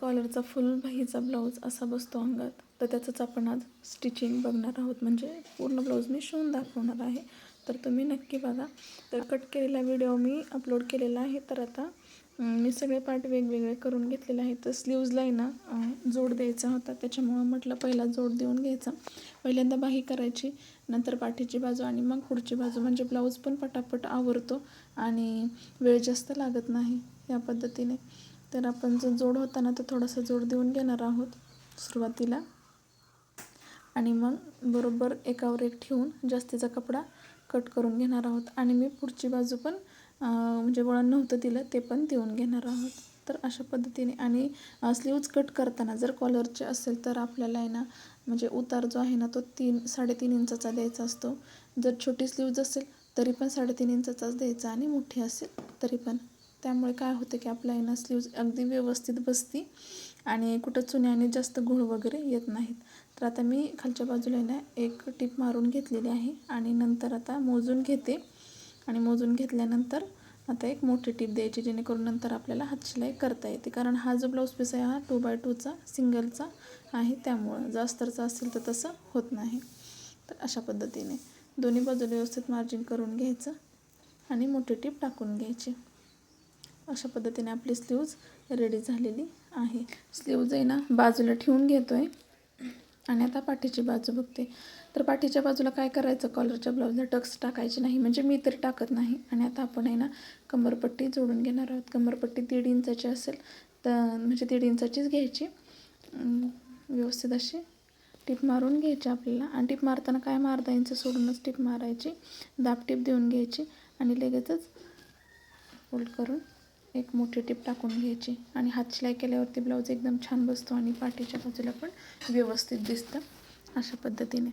कॉलरचा फुल बाहीचा blouse असा बसतो अंगात. तर त्याचंच आपण आज स्टिचिंग बघणार आहोत. म्हणजे पूर्ण ब्लाऊज मी शिवून दाखवणार आहे. तर तुम्ही नक्की बघा. तर कट केलेला व्हिडिओ मी अपलोड केलेला आहे. तर आता मी सगळे पार्ट वेगवेगळे करून घेतलेले आहेत. तर स्लीव्जला आहे ना जोड द्यायचा होता. त्याच्यामुळं म्हटलं पहिला जोड देऊन घ्यायचा. पहिल्यांदा बाही करायची नंतर पाठीची बाजू आणि मग पुढची बाजू. म्हणजे ब्लाऊज पण पटापट आवरतो आणि वेळ जास्त लागत नाही या पद्धतीने. तर आपण जो जोड होता ना तो थोडासा जोड देऊन घेणार आहोत सुरुवातीला. आणि मग बरोबर एकावर एक ठेवून जास्तीचा कपडा कट करून घेणार आहोत. आणि मी पुढची बाजू पण म्हणजे वळण नव्हतं दिलं ते पण देऊन घेणार आहोत. तर अशा पद्धतीने आणि स्लीव्ज कट करताना जर कॉलरचे असेल तर आपल्याला आहे ना म्हणजे उतार जो आहे ना तो तीन साडेतीन इंचाचा द्यायचा असतो. जर छोटी स्लीव्ज असेल तरी पण साडेतीन इंचाचाच द्यायचा आणि मोठी असेल तरी पण. त्यामुळे काय होतं की आपल्या आहे ना स्लीव्ज अगदी व्यवस्थित बसती आणि कुठं चुन्याने जास्त घोळ वगैरे येत नाहीत. तर आता मी खालच्या बाजूला ना एक टीप मारून घेतलेली आहे आणि नंतर आता मोजून घेते. आणि मोजून घेतल्यानंतर आता एक मोठी टीप द्यायची जेणेकरून नंतर आपल्याला हातशिलाई करता येते. कारण हा जो ब्लाऊज पीस आहे हा टू बाय टूचा सिंगलचा आहे त्यामुळं जास्तरचा असेल तर तसं होत नाही. तर अशा पद्धतीने दोन्ही बाजूला व्यवस्थित मार्जिन करून घ्यायचं आणि मोठी टीप टाकून घ्यायची. अशा पद्धतीने आपली स्लीव्ज रेडी झालेली आहे. स्लीव्ज आहे ना बाजूला ठेवून घेतो आहे आणि आता पाठीची बाजू बघते. तर पाठीच्या बाजूला काय करायचं? कॉलरच्या ब्लाऊजला टक्स टाकायचे नाही. म्हणजे मी तरी टाकत नाही. आणि आता आपण आहे ना कंबरपट्टी जोडून घेणार आहोत. कंबरपट्टी दीड इंचाची असेल तर म्हणजे दीड इंचाचीच घ्यायची. व्यवस्थित अशी टीप मारून घ्यायची आपल्याला. आणि टीप मारताना काय मारता अर्धा इंच सोडूनच टीप मारायची. दाब टीप देऊन घ्यायची. आणि लगेचच फोल्ड करून एक मोठी टीप टाकून घ्यायची. आणि हात शिलाई केल्यावरती ब्लाऊज एकदम छान बसतो आणि पाठीच्या बाजूला पण व्यवस्थित दिसतं अशा पद्धतीने.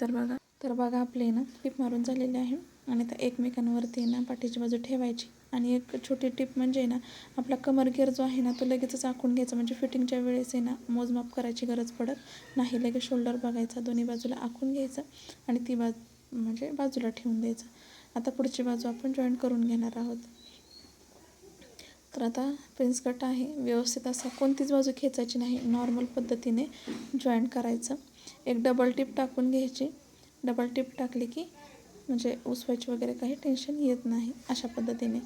तर बघा तर बघा आपले ना टीप मारून झालेले आहे. आणि त्या एकमेकांवरती ना पाठीची बाजू ठेवायची. आणि एक छोटी टीप म्हणजे ना आपला कमर गिअर जो आहे ना तो लगेचच आखून घ्यायचा. म्हणजे फिटिंगच्या वेळेस आहे ना मोजमाप करायची गरज पडत नाही. लगेच शोल्डर बघायचा दोन्ही बाजूला आखून घ्यायचं आणि ती बाज म्हणजे बाजूला ठेवून द्यायचं. आता पुढची बाजू आपण जॉईन करून घेणार आहोत. तर आता प्रिन्स कट आहे. व्यवस्थित असा कोणतीच बाजू खेचायची नाही. नॉर्मल पद्धतीने जॉईंट करायचं. एक डबल टिप टाकून घ्यायची. डबल टिप टाकली की म्हणजे उसवायची वगैरे काही टेन्शन येत नाही अशा पद्धतीने.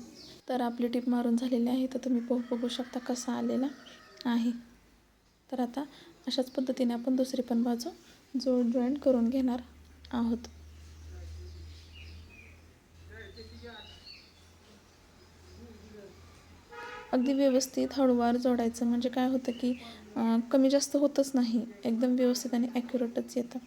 तर आपली टिप मारून झालेली आहे. तर तुम्ही बघू बघू शकता कसा आलेला आहे. तर आता अशाच पद्धतीने आपण दुसरी पण बाजू जो जॉईंट करून घेणार आहोत. अगदी व्यवस्थित हळूवार जोडायचं. म्हणजे काय होतं की कमी जास्त होतच नाही. एकदम व्यवस्थित आणि ॲक्युरेटच येतं.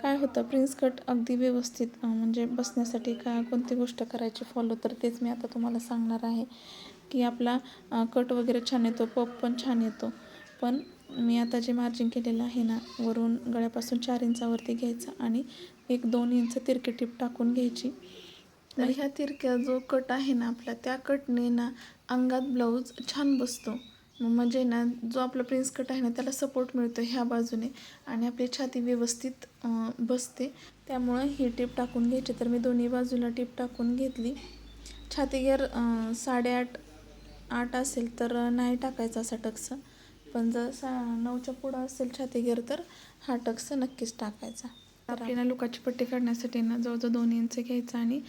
काय होतं प्रिन्स कट अगदी व्यवस्थित म्हणजे बसण्यासाठी काय कोणती गोष्ट करायची फॉलो तर तेच मी आता तुम्हाला सांगणार आहे. की आपला कट वगैरे छान येतो पप पण छान येतो. पण मी आता जे मार्जिन केलेलं आहे ना वरून गळ्यापासून चार इंचावरती घ्यायचं आणि एक दोन इंच तिरकी टीप टाकून घ्यायची. तर ह्या तिरक्या जो कट आहे ना आपला त्या कटने ना अंगात ब्लाऊज छान बसतो. मग म्हणजे ना जो आपला प्रिन्स कट आहे ना त्याला सपोर्ट मिळतो ह्या बाजूने आणि आपली छाती व्यवस्थित बसते. त्यामुळं ही टीप टाकून घ्यायची. तर मी दोन्ही बाजूला टीप टाकून घेतली. छाती साडेआठ आठ असेल तर नाही टाकायचा असा टक्स. पण जर सा नऊच्या पुढं असेल छाती तर हा टक्स नक्कीच टाकायचा. आपल्याला लुकाची पट्टी काढण्यासाठी ना जवळजवळ दोन इंच घ्यायचं आणि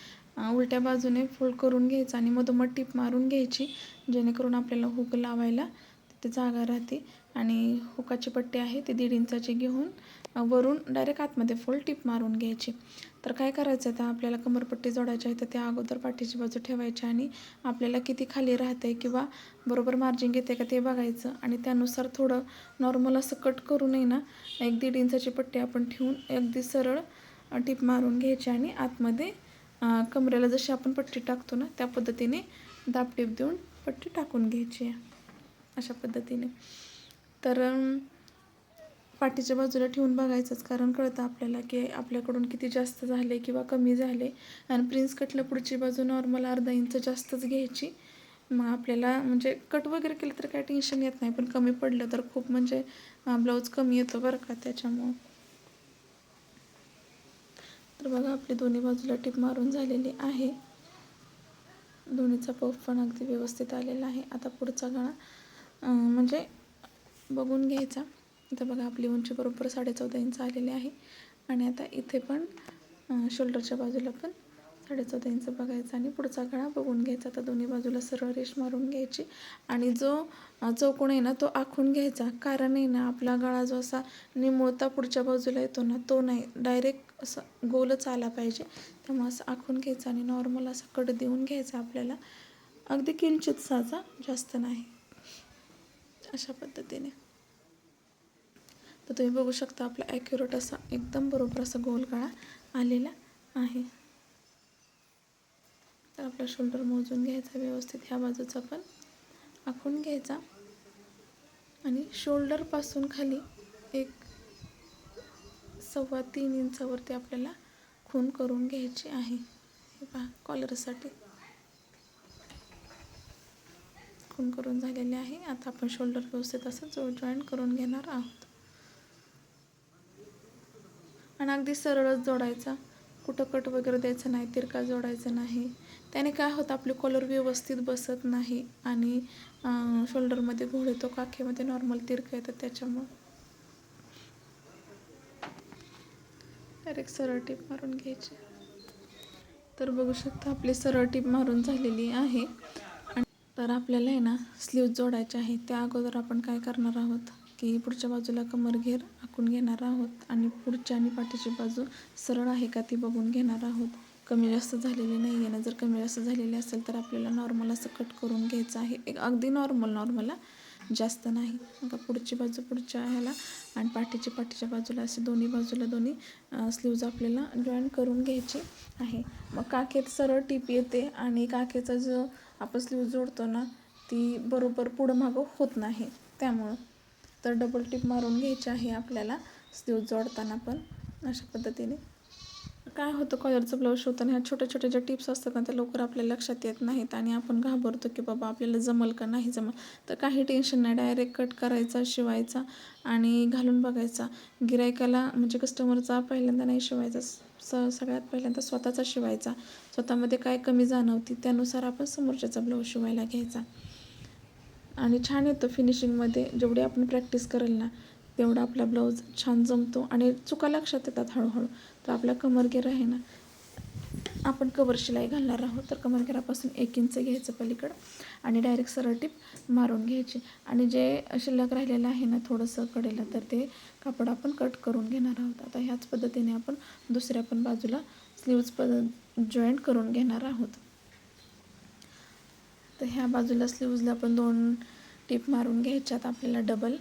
उलट्या बाजूने फोल्ड करून घ्यायचं आणि मधोमध टीप मारून घ्यायची जेणेकरून आपल्याला हुक लावायला तिथे जागा राहते. आणि हुकाची पट्टी आहे ती दीड इंचाची घेऊन वरून डायरेक्ट आतमध्ये फुल टिप मारून घ्यायची. तर काय करायचं आता? आपल्याला कमरपट्टी जोडायची आहे तर त्या अगोदर पाठीची बाजू ठेवायची आणि आपल्याला किती खाली राहते किंवा बरोबर मार्जिन घेते का ते बघायचं. आणि त्यानुसार थोडं नॉर्मल असं कट करूनही ना. एक दीड इंचाची पट्टी आपण ठेवून अगदी सरळ टिप मारून घ्यायची आणि आतमध्ये कमरेला जशी आपण पट्टी टाकतो ना त्या पद्धतीने दाबटीप देऊन पट्टी टाकून घ्यायची आहे. अशा पद्धतीने. तर पाठीच्या बाजूला ठेवून बघायचंच कारण कळतं आपल्याला की आपल्याकडून किती जास्त झाले किंवा कमी झाले. आणि प्रिन्स कटला पुढची बाजू नॉर्मल अर्धा इंच जास्तच घ्यायची. मग आपल्याला म्हणजे कट वगैरे केलं तर काही टेन्शन येत नाही पण कमी पडलं तर खूप म्हणजे ब्लाऊज कमी येतो बरं का त्याच्यामुळं. तर बघा आपली दोन्ही बाजूला टिप मारून झालेली आहे. दोन्हीचा पफ पण अगदी व्यवस्थित आलेला आहे. आता पुढचा गळा म्हणजे बघून घ्यायचा. इथं बघा आपली उंची बरोबर साडेचौदा इंच आलेली आहे. आणि आता इथे पण शोल्डरच्या बाजूला पण साडेचौदा इंच बघायचा आणि पुढचा गळा बघून घ्यायचा. आता दोन्ही बाजूला सरळ रेष मारून घ्यायची. आणि जो चौकोन आहे ना तो आखून घ्यायचा. कारण आहे ना आपला गळा जो असा निमुळता पुढच्या बाजूला येतो ना तो नाही. डायरेक्ट असं गोलच आला पाहिजे. त्यामुळे असं आखून घ्यायचा आणि नॉर्मल असा कट देऊन घ्यायचा आपल्याला. अगदी किंचित साचा जास्त नाही. अशा पद्धतीने. तर तुम्ही बघू शकता आपला ॲक्युरेट असा एकदम बरोबर असा गोल गळा आलेला आहे. तर आपला शोल्डर मोजून घ्यायचा व्यवस्थित. ह्या बाजूचा पण आखून घ्यायचा. आणि शोल्डरपासून खाली एक सव्वा तीन इंचावरती आपल्याला खून करून घ्यायची आहे. हे पहा कॉलरसाठी खून करून झालेले आहे. आता आपण शोल्डर व्यवस्थित असं जो जॉईन करून घेणार आहोत. आणि अगदी सरळच जोडायचा. कुठं कट वगैरे द्यायचं नाही तिरका जोडायचं नाही. त्याने काय होतं आपली कॉलर व्यवस्थित बसत नाही आणि शोल्डरमध्ये घोळ येतो काखेमध्ये नॉर्मल तिरका येतं त्याच्यामुळं. डायरेक्ट सरळ टीप मारून घ्यायची. तर बघू शकता आपली सरळ टीप मारून झालेली आहे. आणि तर आपल्याला आहे ना स्लीव जोडायचे आहे त्या अगोदर आपण काय करणार आहोत? की पुढच्या बाजूला कमर घेर आखून घेणार आहोत. आणि पुढच्या आणि पाठीची बाजू सरळ आहे का ती बघून घेणार आहोत. कमी जास्त झालेली नाही आहे ना. जर कमी जास्त झालेली असेल तर आपल्याला नॉर्मल असं कट करून घ्यायचं आहे. एक अगदी नॉर्मल नॉर्मल जास्त नाही. मग पुढची बाजू पुढच्या ह्याला आणि पाठीची पाठीच्या बाजूला असे दोन्ही बाजूला दोन्ही स्लीव्ज आपल्याला जॉईन करून घ्यायची आहे. मग काखेत सरळ टीप येते आणि काखेचा जो आपण स्लीव जोडतो ना ती बरोबर पुढं मागं होत नाही. त्यामुळं तर डबल टिप मारून घ्यायची आहे आपल्याला. स्लीव जोडताना पण अशा पद्धतीने. काय होतं कॉलरचं ब्लाऊज शिवताना ह्या छोट्या छोट्या ज्या टिप्स असतात ना त्या लवकर आपल्या लक्षात येत नाहीत आणि आपण घाबरतो की बाबा आपल्याला जमल का नाही जमल तर काही टेन्शन नाही डायरेक्ट कट करायचा शिवायचा आणि घालून बघायचा. गिरायकाला म्हणजे कस्टमरचा पहिल्यांदा नाही शिवायचा स सगळ्यात पहिल्यांदा स्वतःचा शिवायचा. स्वतःमध्ये काय कमी जाणवती त्यानुसार आपण समोरच्याचा ब्लाऊज शिवायला घ्यायचा. आणि छान येतं फिनिशिंगमध्ये जेवढी आपण प्रॅक्टिस करेल ना तेवढा आपला ब्लाऊज छान जमतो. आणि चुका लक्षात येतात हळूहळू. तर आपला कमरगेर आहे ना आपण कवर शिलाई घालणार आहोत. तर कमरगेरापासून एक इंच घ्यायचं पलीकडं. आणि डायरेक्ट सरळ टिप मारून घ्यायची. आणि जे शिल्लक राहिलेलं आहे ना थोडंसं कडेला तर ते कापड आपण कट करून घेणार आहोत. आता ह्याच पद्धतीने आपण दुसऱ्या पण बाजूला स्लीव्ज पद जॉईंट करून घेणार आहोत. तर ह्या बाजूला स्लीव्जला पण दोन टिप मारून घ्यायच्यात आपल्याला डबल.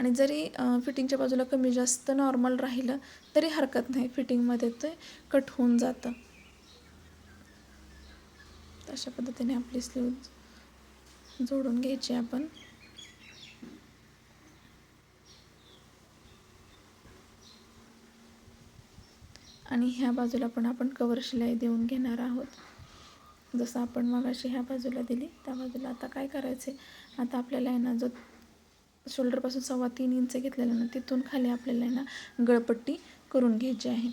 आणि जरी फिटिंगच्या बाजूला कमी जास्त नॉर्मल राहिलं तरी हरकत नाही. फिटिंगमध्ये ते कट होऊन जातं. अशा पद्धतीने आपली स्लीव जोडून घ्यायची आपण. आणि ह्या बाजूला पण आपण कवर शिलाई देऊन घेणार आहोत. जसं आपण मगाशी ह्या बाजूला दिली त्या बाजूला आता काय करायचं आता आपल्याला आहे ना जो शोल्डरपासून सव्वा तीन इंच घेतलेला ना तिथून खाली आपल्याला आहे ना गळपट्टी करून घ्यायची आहे.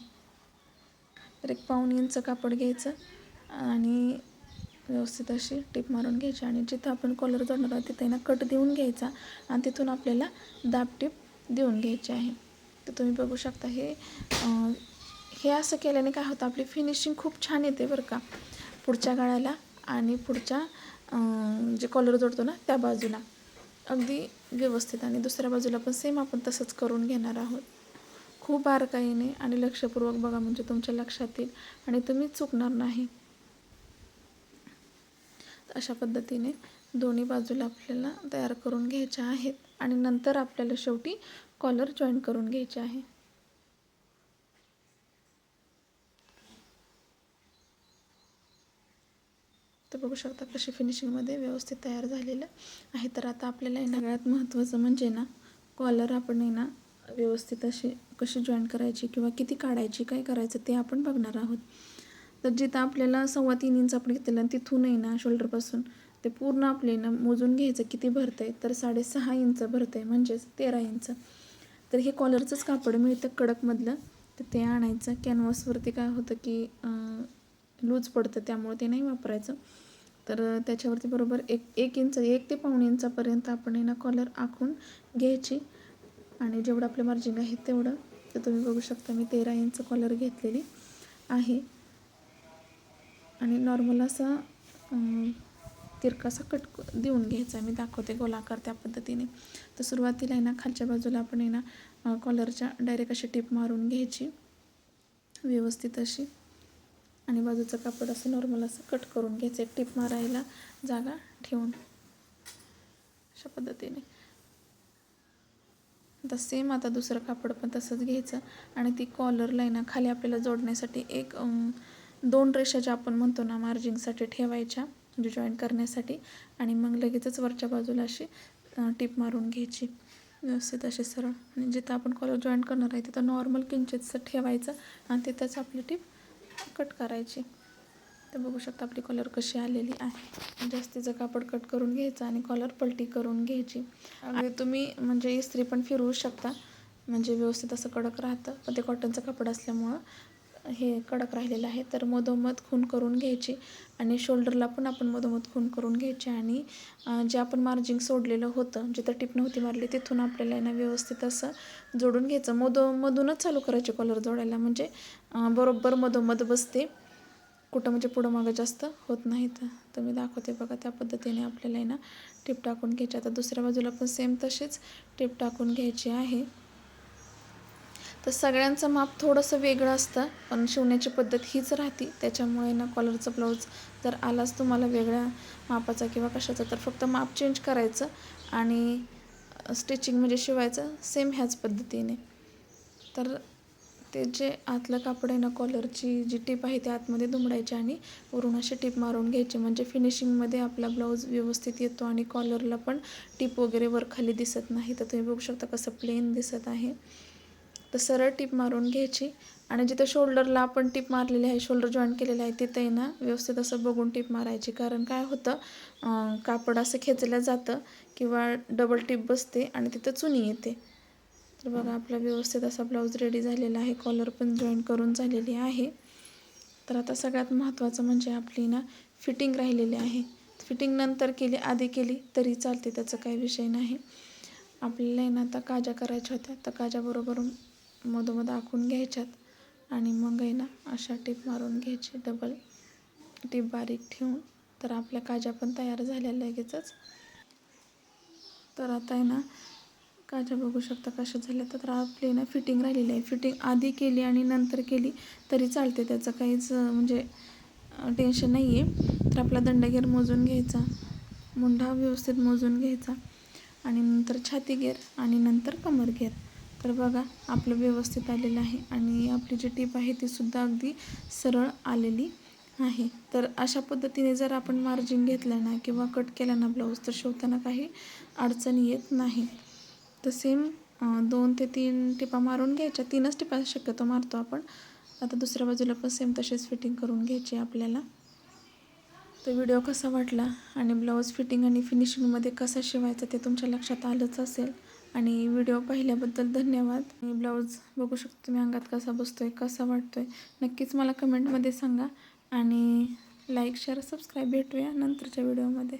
तर एक पाऊण इंच कापड घ्यायचं आणि व्यवस्थित अशी टीप मारून घ्यायची आणि जिथं आपण कॉलर जोडणार आहोत तिथं ना कट देऊन घ्यायचा आणि तिथून आपल्याला दाब टीप देऊन घ्यायची आहे. तर तुम्ही बघू शकता हे हे असं केल्याने काय होतं आपली फिनिशिंग खूप छान येते बरं का. पुढच्या गाळ्याला आणि पुढच्या जे कॉलर जोडतो ना त्या बाजूला. अगदी व्यवस्थित. आणि दुसऱ्या बाजूला पण सेम आपण तसंच करून घेणार आहोत. खूप बारकाईने आणि लक्षपूर्वक बघा म्हणजे तुमच्या लक्षात येईल आणि तुम्ही चुकणार नाही. अशा पद्धतीने दोन्ही बाजूला आपल्याला तयार करून घ्यायच्या आहेत आणि नंतर आपल्याला शेवटी कॉलर जॉईन करून घ्यायचे आहे. तर बघू शकता कशी फिनिशिंगमध्ये व्यवस्थित तयार झालेलं आहे. तर आता आपल्याला सगळ्यात महत्त्वाचं म्हणजे ना कॉलर आपण आहे ना व्यवस्थित अशी कशी जॉईन करायची किंवा किती काढायची काय करायचं ते आपण बघणार आहोत. तर जिथं आपल्याला सव्वा तीन इंच आपण घेतलेलं आणि तिथून आहे ना शोल्डरपासून ते पूर्ण आपले ना मोजून घ्यायचं किती भरतं आहे तर साडेसहा इंच भरतं आहे म्हणजेच तेरा इंच तर हे कॉलरचंच कापड मिळतं कडकमधलं तर ते आणायचं. कॅनव्हासवरती काय होतं की लूज पडतं त्यामुळे ते नाही वापरायचं. तर त्याच्यावरती बरोबर एक एक इंच एक ते पाऊण इंचापर्यंत आपण आहे ना कॉलर आखून घ्यायची. आणि जेवढं आपलं मार्जिंग आहे तेवढं. तर तुम्ही बघू शकता मी तेरा इंच कॉलर घेतलेली आहे. आणि नॉर्मल असा तिरकासा कट देऊन घ्यायचा. मी दाखवते गोलाकार त्या पद्धतीने. तर सुरुवातीला आहे ना खालच्या बाजूला आपण आहे ना कॉलरच्या डायरेक्ट अशी टिप मारून घ्यायची. व्यवस्थित अशी. आणि बाजूचं कापड असं नॉर्मल असं कट करून घ्यायचं. टिप मारायला जागा ठेवून. अशा पद्धतीने. आता सेम आता दुसरं कापड पण तसंच घ्यायचं. आणि ती कॉलर लाईन खाली आपल्याला जोडण्यासाठी एक दोन रेषा ज्या आपण म्हणतो ना मार्जिंगसाठी ठेवायच्या म्हणजे जॉईन करण्यासाठी. आणि मग लगेचच वरच्या बाजूला अशी टिप मारून घ्यायची. व्यवस्थित असे सरळ. आणि जिथं आपण कॉलर जॉईन करणार आहे तिथं नॉर्मल किंचितचं ठेवायचं. आणि तिथंच आपली टिप कट करायची. तर बघू शकता आपली कॉलर कशी आलेली आहे. जास्तीचं कापड कट करून घ्यायचं आणि कॉलर पलटी करून घ्यायची. आणि तुम्ही म्हणजे इस्त्री पण फिरवू शकता. म्हणजे व्यवस्थित असं कडक राहतं. पण ते कॉटनचं कापड असल्यामुळं हे कडक राहिलेलं आहे. तर मधोमध खून करून घ्यायची आणि शोल्डरला पण आपण मधोमध खून करून घ्यायची आणि जे आपण मार्जिंग सोडलेलं होतं जिथं टिपणं होती मारली तिथून आपल्याला आहे ना व्यवस्थित असं जोडून घ्यायचं. मधो मधूनच चालू करायचे कॉलर जोडायला. म्हणजे बरोबर मधोमध बसते. कुठं म्हणजे पुढं मागं जास्त होत नाही तर. तर मी दाखवते बघा त्या पद्धतीने आपल्याला आहे ना टिप टाकून घ्यायची. आता दुसऱ्या बाजूला पण सेम तशीच टिप टाकून घ्यायची आहे. तर सगळ्यांचं माप थोडंसं वेगळं असतं पण शिवण्याची पद्धत हीच राहते. त्याच्यामुळे ना कॉलरचा ब्लाऊज जर आलाच तुम्हाला वेगळ्या मापाचा किंवा कशाचा तर फक्त माप चेंज करायचं आणि स्टिचिंग म्हणजे शिवायचं सेम ह्याच पद्धतीने. तर ते जे आतलं कापड आहे ना कॉलरची जी टीप आहे ती आतमध्ये दुमडायची आणि वरून अशी टीप मारून घ्यायची. म्हणजे फिनिशिंगमध्ये आपला ब्लाऊज व्यवस्थित येतो आणि कॉलरला पण टीप वगैरे वर खाली दिसत नाही. तर तुम्ही बघू शकता कसं प्लेन दिसत आहे. तर सरळ टीप मारून घ्यायची. आणि जिथं शोल्डरला आपण टीप मारलेली आहे शोल्डर जॉईन केलेलं आहे तिथं आहे ना व्यवस्थित असं बघून टीप मारायची. कारण काय होतं कापड असं खेचलं जातं किंवा डबल टीप बसते आणि तिथं चुनी येते. तर बघा आपला व्यवस्थित असा ब्लाऊज रेडी झालेला आहे. कॉलर पण जॉईन करून झालेली आहे. तर आता सगळ्यात महत्त्वाचं म्हणजे आपली ना फिटिंग राहिलेली आहे. फिटिंग नंतर केली आधी केली तरी चालते त्याचा काही विषय नाही. आपल्याला ना आता काजा करायच्या होत्या. तर काजाबरोबर मधोमध आखून घ्यायच्यात आणि मग आहे ना अशा टीप मारून घ्यायची. डबल टीप बारीक ठेवून. तर आपल्या काज्या पण तयार झाल्या लगेचच. तर आता आहे ना काज्या बघू शकता कशा झाल्या तर आपली ना फिटिंग राहिलेली आहे. फिटिंग आधी केली आणि नंतर केली तरी चालते. त्याचं काहीच म्हणजे टेन्शन नाही आहे तर आपला दंडगेर मोजून घ्यायचा. मुंढा व्यवस्थित मोजून घ्यायचा. आणि नंतर छाती घेर आणि नंतर कमर घेर. तर बघा आपलं व्यवस्थित आलेलं आहे आणि आपली जी टीप आहे ती सुद्धा अगदी सरळ आलेली आहे. तर अशा पद्धतीने जर आपण मार्जिन घेतलं ना किंवा कट केला ना ब्लाऊज तर शिवताना काही अडचण येत नाही. तर सेम दोन ते तीन टिपा मारून घ्यायच्या. तीनच टिपा शक्यतो मारतो आपण. आता दुसऱ्या बाजूला पण सेम तशीच फिटिंग करून घ्यायची आपल्याला. तर व्हिडिओ कसा वाटला आणि ब्लाऊज फिटिंग आणि फिनिशिंगमध्ये कसा शिवायचा ते तुमच्या लक्षात आलंच असेल. आणि व्हिडिओ पाहिल्याबद्दल धन्यवाद. मी ब्लाऊज बघू शकतो मी अंगात कसा बसतोय कसा वाटतोय. नक्कीच मला कमेंटमध्ये सांगा आणि लाईक शेअर सबस्क्राईब भेटूया नंतरच्या व्हिडिओमध्ये